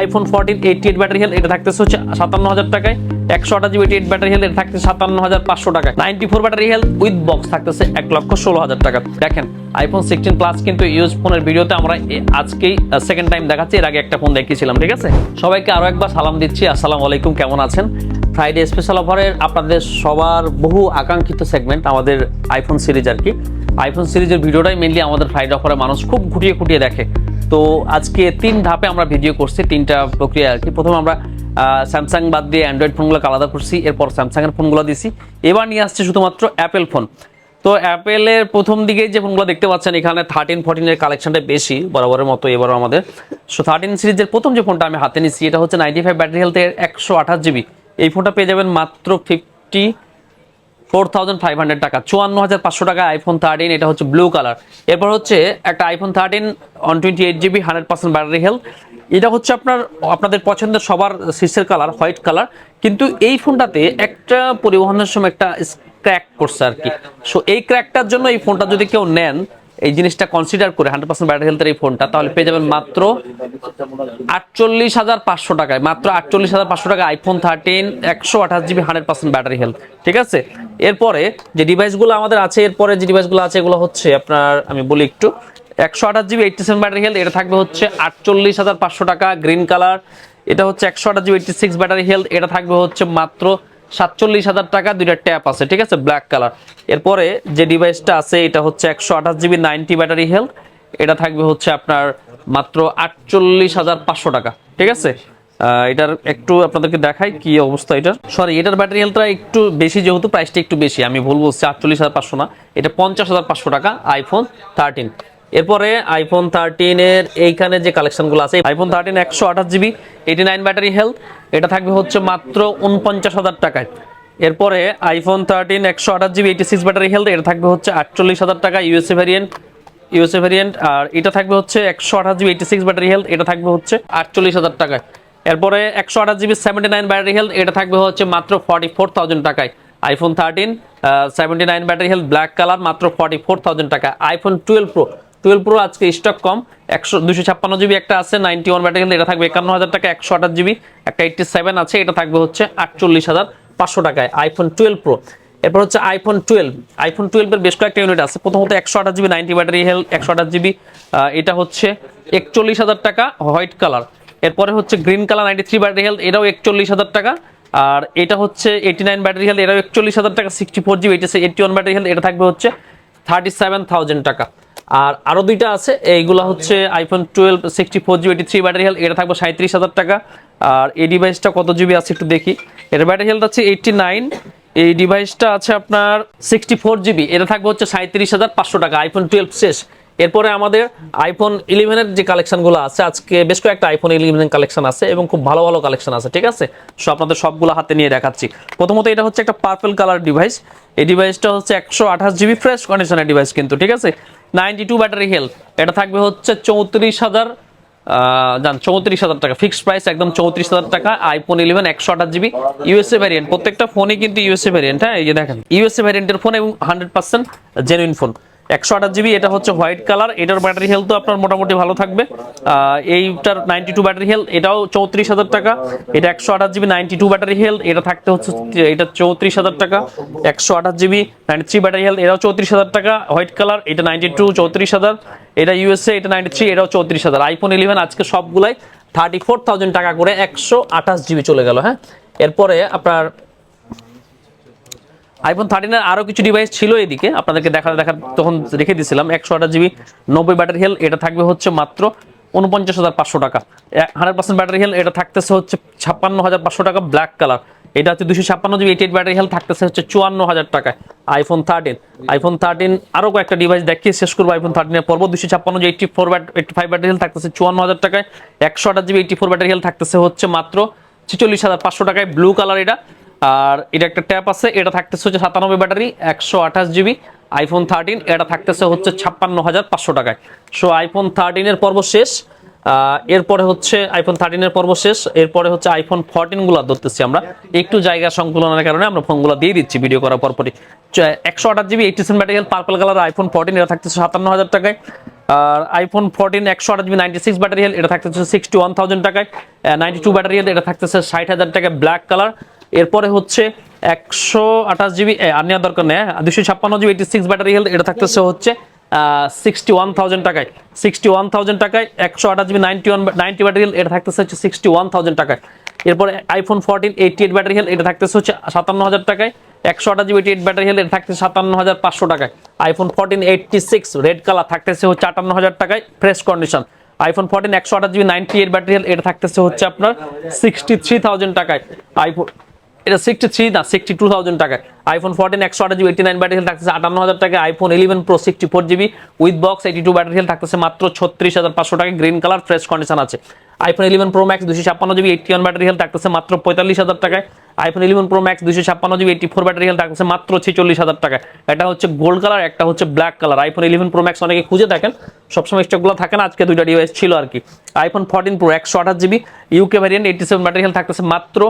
IPhone fourteen eighty eight battery health এটা থাকতেছে হচ্ছে সাতান্ন হাজার টাকায়। একশো আঠাশ জিবি এইট ব্যাটারি হেলথ এটা থাকতেছে সাতান্ন হাজার পাঁচশো টাকায়। Ninety four battery health with box থাকতেছে এক লক্ষ ষোলো হাজার টাকা। দেখেন আইফোন সিক্সটিন প্লাস কিন্তু ইউজ ফোনের ভিডিওতে আমরা আজকেই সেকেন্ড টাইম দেখাচ্ছি, এর আগে একটা ফোন দেখিয়েছিলাম, ঠিক আছে? সবাইকে আরও একবার সালাম দিচ্ছি, আসসালামু আলাইকুম, কেমন আছেন? ফ্রাইডে স্পেশাল অফারের আপনাদের সবার বহু আকাঙ্ক্ষিত সেগমেন্ট আমাদের আইফোন সিরিজ আর কি। আইফোন সিরিজের ভিডিওটাই মেনলি আমাদের ফ্রাইডে অফারে মানুষ খুব খুঁটিয়ে খুঁটিয়ে দেখে। তো আজকে তিন ধাপে আমরা ভিডিও করছি, তিনটা প্রক্রিয়া আর কি। প্রথম আমরা স্যামসাং বাদ দিয়ে অ্যান্ড্রয়েড ফোনগুলোকে আলাদা করছি, এরপর স্যামসাংয়ের ফোনগুলো দিছি। এবার নিয়ে আসছে শুধুমাত্র অ্যাপেল ফোন তো অ্যাপেলের প্রথম দিকে যে ফোনগুলো দেখতে পাচ্ছেন, এখানে থার্টিন ফোরটিনের কালেকশনটা বেশি, বরাবরের মতো এবারও আমাদের। সো থার্টিন সিরিজের প্রথম যে ফোনটা আমি হাতে নিচ্ছি এটা হচ্ছে নাইনটি ফাইভ ব্যাটারি হেলথের একশো আঠাশ জিবি এই ফোনটা পেয়ে যাবেন মাত্র fifty four thousand five hundred টাকা। চুয়ান্ন হাজার পাঁচশো টাকা আইফোন থার্টিন এটা হচ্ছে ব্লু কালার এরপর হচ্ছে একটা iPhone thirteen one twenty eight GB hundred percent battery health এটা হচ্ছে আপনার, আপনাদের পছন্দের সবার শীর্ষের কালার হোয়াইট কালার কিন্তু এই ফোনটাতে একটা পরিবহনের সময় একটা ক্র্যাক করছে আর কি। সো এই ক্র্যাকটার জন্য এই ফোনটা যদি কেউ নেন এই জিনিসটা কনসিডার করে হান্ড্রেড পার্সেন্ট ব্যাটারি হেলথের এই ফোনটা তাহলে পেয়ে যাবেন মাত্র আটচল্লিশ হাজার পাঁচশো টাকায়, মাত্র আটচল্লিশ হাজার পাঁচশো টাকা আইফোন থার্টিন একশো আঠাশ GB hundred percent battery health ঠিক আছে? এরপরে যে ডিভাইসগুলো আমাদের আছে, এরপরে যে ডিভাইসগুলো আছে, এগুলো হচ্ছে আপনার, আমি বলি একটু, একশো আঠাশ GB eighty seven battery health এটা থাকবে হচ্ছে আটচল্লিশ হাজার পাঁচশো টাকা গ্রিন কালার এটা হচ্ছে একশো আঠাশ GB eighty six battery health এটা থাকবে হচ্ছে মাত্র সাতচল্লিশ হাজার টাকা দুইটা ট্যাপ আছে, ঠিক আছে? ব্ল্যাক কালার এরপরে যে ডিভাইসটা আছে, এটা হচ্ছে একশো আঠাশ জিবি নাইনটি ব্যাটারি হেলথ এটা থাকবে হচ্ছে আপনার মাত্র আটচল্লিশ হাজার পাঁচশো টাকা, ঠিক আছে? এটার একটু আপনাদেরকে দেখাই কি অবস্থা এটার। সরি এটার ব্যাটারি হেলথটা একটু বেশি, যেহেতু প্রাইসটা একটু বেশি। আমি ভুল বলছি, আটচল্লিশ হাজার পাঁচশো না। এটা পঞ্চাশ হাজার পাঁচশো টাকা আইফোন থার্টিন এরপরে আইফোন থার্টিনের এইখানে যে কালেকশনগুলো আছে আইফোন থার্টিন একশো আঠাশ GB eighty nine battery health এটা থাকবে হচ্ছে মাত্র উনপঞ্চাশ হাজার টাকায়। এরপরে আইফোন থার্টিন একশো আঠাশ GB eighty six battery health এটা থাকবে হচ্ছে আটচল্লিশ হাজার টাকা ইউএসএ ভ্যারিয়েন্ট ইউএসএ ভ্যারিয়েন্ট আর এটা থাকবে হচ্ছে একশো আঠাশ GB eighty six battery health এটা থাকবে হচ্ছে আটচল্লিশ হাজার টাকায়। এরপরে একশো আঠাশ GB seventy nine battery health এটা থাকবে হচ্ছে মাত্র ফর্টি ফোর থাউজেন্ড টাকায়। IPhone thirteen seventy nine battery health black colour মাত্র ফর্টি ফোর থাউজেন্ড টাকা iPhone twelve pro twelve pro আজকে স্টক কম, একশো দুশো ছাপ্পান্ন জিবি একটা আছে নাইনটি ওয়ান ব্যাটারি হেলথ এটা থাকবে একান্ন হাজার টাকা, একশো আঠাশ জিবি একটা এইটটি সেভেন আছে, এটা থাকবে হচ্ছে আটচল্লিশ হাজার পাঁচশো টাকায় আইফোন টুয়েলভ প্রো এরপর হচ্ছে আইফোন টুয়েলভ আইফোন টুয়েলভের বেশ কয়েকটা ইউনিট আছে, প্রথমত একশো আঠাশ জিবি নাইনটি ব্যাটারি হেল একশো আঠাশ জিবি এটা হচ্ছে একচল্লিশ হাজার টাকা হোয়াইট কালার। এরপরে হচ্ছে green colour ninety three battery health এটাও একচল্লিশ হাজার টাকা। আর এটা হচ্ছে এইটি নাইন ব্যাটারি হেলথ এটাও একচল্লিশ হাজার টাকা সিক্সটি ফোর জিবি এটা এইটটি ওয়ান ব্যাটারি হেলথ এটা থাকবে হচ্ছে থার্টি সেভেন থাউজেন্ড টাকা। আর আরও দুইটা আছে, এইগুলা হচ্ছে iPhone twelve sixty four GB eighty three battery health এটা থাকবে সাঁত্রিশ হাজার টাকা। আর এই ডিভাইসটা কত জিবি আছে একটু দেখি। এর ব্যাটারি হেলথ আছে এইটটি নাইন এই ডিভাইসটা আছে আপনার সিক্সটি ফোর জিবি এটা থাকবে হচ্ছে সাঁত্রিশ হাজার পাঁচশো টাকা আইফোন টুয়েলভ শেষ। এরপরে আমাদের আইফোন ইলেভেনের যে কালেকশনগুলো আছে, আজকে বেশ কয়েকটা আইফোন ইলেভেন কালেকশন আছে এবং খুব ভালো ভালো কালেকশন আছে, ঠিক আছে? সো আপনাদের সবগুলো হাতে নিয়ে দেখাচ্ছি। প্রথমত এটা হচ্ছে একটা পার্পল কালার ডিভাইস এই ডিভাইসটা হচ্ছে একশো আঠাশ জিবি ফ্রেশ কন্ডিশনের ডিভাইস কিন্তু, ঠিক আছে? Ninety two battery health. এটা থাকবে হচ্ছে চৌত্রিশ হাজার জান, চৌত্রিশ হাজার টাকা। ফিক্সড প্রাইস একদম চৌত্রিশ হাজার টাকা। আইফোন ইলেভেন একশো আঠাশ জিবি ইউএসএ ভ্যারিয়েন্ট প্রত্যেকটা ফোনই কিন্তু ইউএসএ ভ্যারিয়েন্ট হ্যাঁ? এই যে দেখেন ইউএসএ ভ্যারিয়েন্টের ফোন এবং হান্ড্রেড পার্সেন্ট জেনুইন ফোন একশো আঠাশ জিবি, এটা হচ্ছে হোয়াইট কালার। এটার ব্যাটারি হেলথ আপনার মোটামুটি ভালো থাকবে। এইটার নাইনটি টু ব্যাটারি হেলথ, এটাও চৌত্রিশ হাজার টাকা। এটা একশো আঠাশ GB, ninety two battery health, এটা থাকতে হচ্ছে, এটা চৌত্রিশ হাজার টাকা। একশো আঠাশ GB, ninety three battery health, এটাও চৌত্রিশ হাজার টাকা। হোয়াইট কালার, এটা নাইনটি টু, চৌত্রিশ হাজার। এটা ইউএসএ, এটা নাইনটি থ্রি, এটাও চৌত্রিশ হাজার। আইফোন ইলেভেন আজকে সবগুলাই থার্টি ফোর থাউজেন্ড টাকা করে একশো আঠাশ জিবি চলে গেল হ্যাঁ? এরপরে আপনার আইফোন থার্টিনের আরও কিছু ডিভাইস ছিল এদিকে। আপনাদেরকে দেখা দেখা তখন রেখে দিয়েছিলাম একশো আঠাশ জিবি নব্বই ব্যাটারি হেল এটা থাকবে হচ্ছে মাত্র উনপঞ্চাশ হাজার পাঁচশো টাকা। হান্ড্রেড পার্সেন্ট ব্যাটারি হেল এটা থাকতেছে হচ্ছে ছাপ্পান্ন হাজার পাঁচশো টাকা ব্ল্যাক কালার এটা হচ্ছে দুশো ছাপ্পান্ন জিবি এইট ব্যাটারি হেল থাকতেছে হচ্ছে চুয়ান্ন হাজার টাকায় আইফোন থার্টিন আইফোন থার্টিন আরও কয়েকটা ডিভাইস দেখিয়ে শেষ করব আইফোন থার্টিনের পর্ব। দুশো ছাপ্পান্ন GB eighty four bat eighty five battery health থাকতেছে চুয়ান্ন হাজার টাকায়। একশো আঠাশ GB eighty four battery health থাকতেছে হচ্ছে মাত্র ছেচল্লিশ হাজার পাঁচশো টাকায়। ব্লু কালার এটা। আর এটা একটা ট্যাপ আছে, এটা থাকতেছে হচ্ছে সাতানব্বই ব্যাটারি, একশো আঠাশ জিবি আইফোন থার্টিন এটা থাকতেছে হচ্ছে ছাপ্পান্ন হাজার পাঁচশো টাকায়। সো আইফোন থার্টিনের পর্ব শেষ এরপরে হচ্ছে আইফোন থার্টিনের পর্ব শেষ, এরপরে হচ্ছে আইফোন ফোরটিনগুলো ধরতেছি আমরা। একটু জায়গা সংকুলনের কারণে আমরা ফোনগুলো দিয়ে দিচ্ছি ভিডিও করার পরপরই। একশো আঠাশ GB eighty seven battery purple colour iPhone fourteen এটা থাকতেছে সাতান্ন হাজার টাকায়। আর আইফোন ফোরটিন একশো আঠাশ GB ninety six battery health এটা থাকতেছে সিক্সটি ওয়ান থাউজেন্ড টাকায়। নাইনটি টু ব্যাটারি হেল এটা থাকতেছে ষাট হাজার টাকায় ব্ল্যাক কালার এরপরে হচ্ছে একশো আঠাশ জিবি আর নেওয়ার দরকার নেই দুশো ছাপ্পান্ন GB eighty six battery health এটা থাকতেছে হচ্ছে সিক্সটি ওয়ান থাউজেন্ড টাকায়। সিক্সটি ওয়ান থাউজেন্ড টাকায় একশো আঠাশ GB ninety one ninety battery health এটা থাকতেছে হচ্ছে সিক্সটি ওয়ান থাউজেন্ড টাকায়। এরপরে iPhone fourteen eighty eight battery health এটা থাকতেছে হচ্ছে সাতান্ন হাজার টাকায়। একশো আঠাশ জিবি এইট ব্যাটারি হেল এটা থাকতেছে সাতান্ন হাজার পাঁচশো টাকায়। IPhone fourteen eighty six red colour থাকতেছে হচ্ছে আটান্ন হাজার টাকায় ফ্রেশ কন্ডিশন আইফোন ফোরটিন একশো আঠাশ GB ninety eight battery health এটা থাকতেছে হচ্ছে আপনার সিক্সটি থ্রি থাউজেন্ড টাকায়। আইফোন এটা সিক্সটি থ্রি না সিক্সটি টু থাউজেন্ড টাকায়। আইফোন ফোরটিন একশো আঠাশ GB eighty nine battery health থাকতেছে আটান্ন হাজার টাকা iPhone eleven pro sixty four GB with box eighty two battery health থাকতেছে মাত্র ছত্রিশ হাজার পাঁচশো টাকা গ্রিন কালার ফ্রেশ কন্ডিশন আছে। আইফোন ইলেভেন প্রো ম্যাক্স দুশো ছাপ্পান্ন GB eighty one battery health থাকতেছে মাত্র পঁয়তাল্লিশ হাজার টাকায়। আইফোন ইলেভেন প্রো ম্যাক্স দুশো ছাপ্পান্ন GB eighty four battery health থাকতেছে মাত্র ছেচল্লিশ হাজার টাকা এটা হচ্ছে গোল্ড কালার একটা হচ্ছে black colour iPhone eleven pro max অনেকে খুঁজে থাকেন সবসময় স্টকগুলো থাকে না, আজকে দুইটা ডিভাইস ছিল আর কি। আইফোন ফোরটিন প্রো একশো আঠাশ GB UK variant eighty seven battery health থাকতেছে মাত্র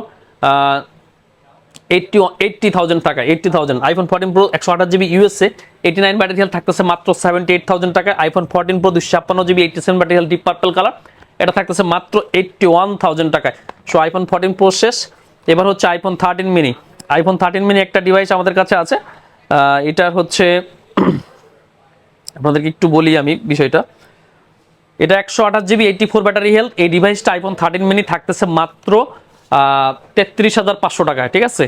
এইটটি এইটটি থাউজেন্ড টাকা eighty thousand iPhone fourteen pro একশো আঠাশ GB USA eighty nine battery health থাকতেছে মাত্র সেভেন্টি এইট থাউজেন্ড টাকা। আইফোন ফোরটিন প্রো দুশো ছাপ্পান্ন GB eighty seven battery deep purple colour এটা থাকতেছে মাত্র এইটটি ওয়ান থাউজেন্ড টাকায়। সো আইফোন ফোরটিন প্রো শেষ। এবার হচ্ছে iPhone thirteen mini iPhone thirteen mini একটা ডিভাইস আমাদের কাছে আছে। এটার হচ্ছে, আপনাদেরকে একটু বলি আমি বিষয়টা। এটা একশো আঠাশ GB eighty four battery health এই ডিভাইসটা আইফোন থার্টিন মিনি থাকতেছে মাত্র তেত্রিশ হাজার পাঁচশো টাকায়, ঠিক আছে?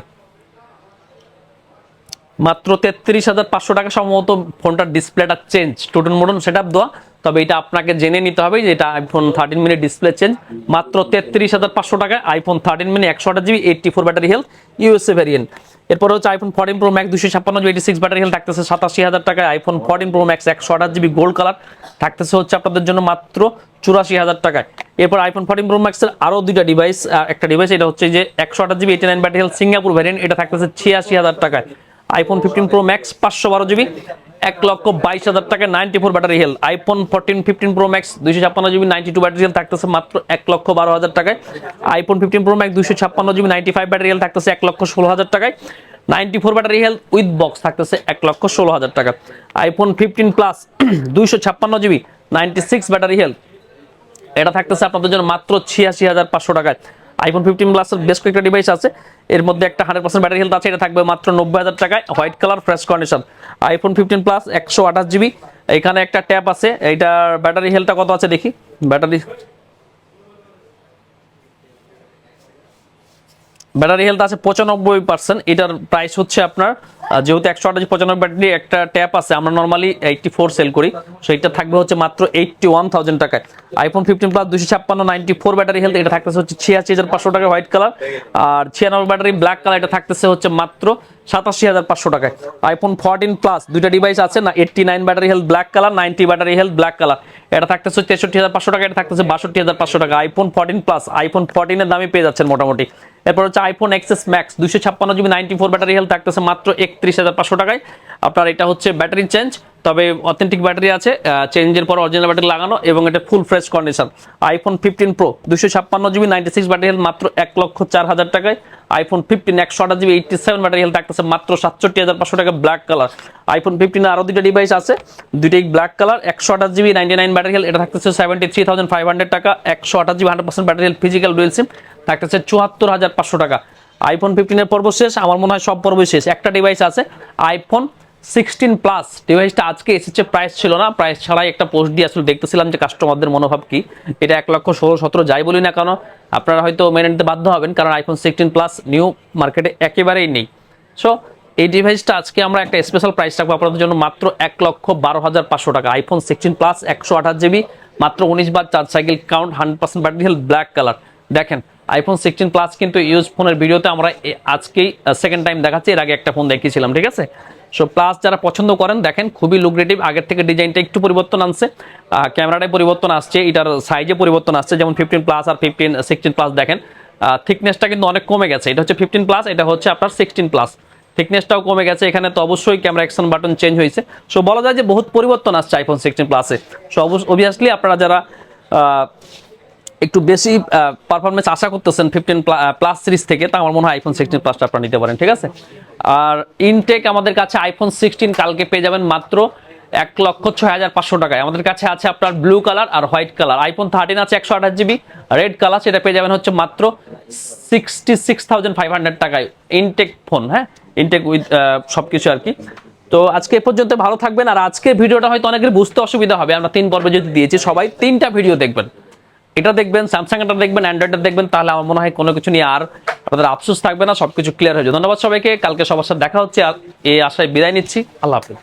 মাত্র তেত্রিশ হাজার পাঁচশো টাকা সম্ভবত ফোনটার ডিসপ্লেটা চেঞ্জ টোটাল মোটন সেট আপ দেওয়া। তবে এটা আপনাকে জেনে নিতে হবে যে এটা iPhone thirteen mini display change মাত্র তেত্রিশ হাজার পাঁচশো টাকায় আইফোন থার্টিন মিনি একশো আঠাশ GB eighty four battery health USA variant এরপর হচ্ছে আইফোন ফোরটিন প্রো ম্যাক্স দুশো ছাপ্পান্ন এইটি সিক্স ব্যাটারি হেলথ থাকতেছে সাতাশি হাজার টাকায়। আইফোন ফোরটিন প্রো ম্যাক্স একশো আঠাশ জিবি গোল্ড কালার থাকতেছে হচ্ছে আপনাদের জন্য মাত্র চুরাশি হাজার টাকায়। এরপর আইফোন ফোরটিন প্রো ম্যাক্সের আরও দুইটা ডিভাইস একটা ডিভাইস এটা হচ্ছে যে একশো আঠাশ GB eighty nine battery health Singapore variant এটা থাকতেছে ছিয়াশি হাজার টাকায়। আইফোন ফিফটিন প্রো ম্যাক্স পাঁচশো বারো জিবি এক লক্ষ বাইশ হাজার টাকা ninety four battery health iPhone fourteen fifteen pro max দুইশো ছাপ্পান্ন GB ninety two battery health থাকতেছে মাত্র এক লক্ষ বারো হাজার টাকায়। আইফোন ফিফটিন প্রো ম্যাক্স দুইশো ছাপ্পান্ন GB ninety five battery health থাকতেছে এক লক্ষ ষোলো হাজার টাকায়। Ninety four battery health with box থাকতেছে এক লক্ষ ষোলো হাজার টাকা। আইফোন ফিফটিন প্লাস দুইশো ছাপ্পান্ন GB ninety six battery health এটা থাকতেছে আপনাদের জন্য মাত্র ছিয়াশি হাজার পাঁচশো টাকায়। আইফোন ফিফটিন প্লাসের বেশ কয়েকটা ডিভাইস আছে। এর মধ্যে একটা হান্ড্রেড পার্সেন্ট ব্যাটারি হেলথ আছে, এটা থাকবে মাত্র নব্বই হাজার টাকায়। White colour fresh condition iPhone fifteen plus একশো আঠাশ জিবি এখানে একটা ট্যাপ আছে, এইটার ব্যাটারি হেলথটা কত আছে দেখি? ব্যাটারি ব্যাটারি হেলথ আছে পঁচানব্বই পার্সেন্ট। এটার প্রাইস হচ্ছে আপনার যেহেতু একশো আঠাশ পঁচানব্বই ব্যাটারি একটা ট্যাপ আছে, আমরা নর্মালি এইটটি ফোর সেল করি। সো এটা থাকবে হচ্ছে মাত্র এইটটি ওয়ান থাউজেন্ড টাকায়। আইফোন ফিফটিন প্লাস দুশো ছাপ্পান্ন নাইনটি ফোর ব্যাটারি হেলথ, এটা থাকতেছে হচ্ছে ছিয়াশি হাজার পাঁচশো টাকা হোয়াইট কালার আর ছিয়ানব্বই ব্যাটারি ব্ল্যাক কালার এটা থাকতেছে হচ্ছে মাত্র সাতাশি হাজার পাঁচশো টাকায়। আইফোন ফোরটিন প্লাস দুইটা ডিভাইস আছে না eighty nine battery health black colour ninety battery health black colour এটা থাকতেছে তেষট্টি হাজার পাঁচশো টাকা এটা থাকতেছে বাষট্টি হাজার পাঁচশো টাকা আইফোন ফোরটিন প্লাস আইফোন ফোরটিনের দামে পেয়ে যাচ্ছেন মোটামুটি। এরপর হচ্ছে আইফোন এক্সএস ম্যাক্স দুশো ছাপ্পান্ন GB ninety four battery health থাকতেছে মাত্র একত্রিশ হাজার পাঁচশো টাকায়। আপনার এটা হচ্ছে ব্যাটারি চেঞ্জ তবে অথেন্টিক ব্যাটারি আছে চেঞ্জের পর অরিজিনাল ব্যাটারি লাগানো এবং এটা full fresh condition iPhone fifteen pro দুশো ছাপ্পান্ন GB ninety six battery health মাত্র এক লক্ষ চার হাজার টাকায়। আইফোন ফিফটিন একশো আঠাশ GB eighty seven battery health থাকতেছে মাত্র সাতষট্টি হাজার পাঁচশো টাকা ব্ল্যাক কালার আইফোন ফিফটিন আরও দুটো ডিভাইস আছে দুটি ব্ল্যাক কালার একশো আঠাশ GB ninety nine battery health এটা থাকতেছে seventy three thousand five hundred টাকা, একশো আঠাশ GB hundred percent battery health physical dual SIM থাকতেছে চুয়াত্তর হাজার পাঁচশো টাকা। আইফোন ফিফটিনের পর্ব শেষ, আমার মনে হয় সব পর্বই শেষ। একটা ডিভাইস আছে আইফোন সিক্সটিন প্লাস ডিভাইসটা আজকে এসেছে প্রাইস ছিল না প্রাইস ছাড়াই একটা পোস্ট দিয়ে আসলে দেখতেছিলাম যে কাস্টমারদের মনোভাব কি। এটা এক লক্ষ ষোলো, সতেরো, যাই বলি না কেন, আপনারা হয়তো মেনে নিতে বাধ্য হবেন, কারণ আইফোন সিক্সটিন প্লাস নিউ মার্কেটে একেবারেই নেই। সো এই ডিভাইসটা আজকে আমরা একটা স্পেশাল প্রাইস রাখব আপনাদের জন্য, মাত্র এক লক্ষ বারো হাজার পাঁচশো টাকা। আইফোন সিক্সটিন প্লাস একশো আঠাশ জিবি মাত্র উনিশ বার charge cycle count hundred percent battery health black colour দেখেন আইফোন সিক্সটিন প্লাস কিন্তু ইউজ ফোনের ভিডিওতে আমরা আজকেই সেকেন্ড টাইম দেখাচ্ছি। এর আগে একটা ফোন দেখিয়েছিলাম, ঠিক আছে? সো প্লাস যারা পছন্দ করেন, দেখেন, খুবই লুক্রেটিভ আগের থেকে ডিজাইনটা একটু পরিবর্তন আনছে। ক্যামেরাটায় পরিবর্তন আসছে, এটার সাইজে পরিবর্তন আসছে। যেমন ফিফটিন প্লাস আর ফিফটিন সিক্সটিন প্লাস দেখেন থিকনেসটা কিন্তু অনেক কমে গেছে। এটা হচ্ছে ফিফটিন প্লাস এটা হচ্ছে আপনার সিক্সটিন প্লাস থিকনেসটাও কমে গেছে। এখানে তো অবশ্যই ক্যামেরা অ্যাকশন বাটন চেঞ্জ হয়েছে। সো বলা যায় যে বহুত পরিবর্তন আসছে আইফোন সিক্সটিন প্লাসে সো অবভিয়াসলি আপনারা যারা একটু বেশি পারফরমেন্স আশা করতেছেন ফিফটিন প্লাস সিরিজ থেকে, তা আমার মনে হয় আইফোন সিক্সটিন প্লাসটা আপনারা নিতে পারেন, ঠিক আছে? আর ইনটেক আমাদের কাছে আইফোন সিক্সটিন কালকে পেয়ে যাবেন মাত্র এক লক্ষ ছয় হাজার পাঁচশো টাকায়। আমাদের কাছে আছে আপনার ব্লু কালার আর হোয়াইট কালার আইফোন থার্টিন আছে একশো আঠাশ জিবি রেড কালার সেটা পেয়ে যাবেন হচ্ছে মাত্র sixty six thousand five hundred টাকায়। ইনটেক ফোন হ্যাঁ? ইনটেক উইথ সব কিছু আর কি। তো আজকে এ পর্যন্ত ভালো থাকবেন, আর আজকের ভিডিওটা হয়তো অনেকের বুঝতে অসুবিধা হবে। আমরা তিন পর্বে যদি দিয়েছি, সবাই তিনটা ভিডিও দেখবেন। এটা দেখবেন স্যামসাং এটা দেখবেন অ্যান্ড্রয়েডটা দেখবেন, তাহলে আমার মনে হয় কোনো কিছু নিয়ে আর আপনাদের আফসোস থাকবে না, সবকিছু ক্লিয়ার হয়ে যাবে। ধন্যবাদ সবাইকে, কালকে সবার সাথে দেখা হচ্ছে এই আশায় বিদায় নিচ্ছি। আল্লাহ হাফেজ।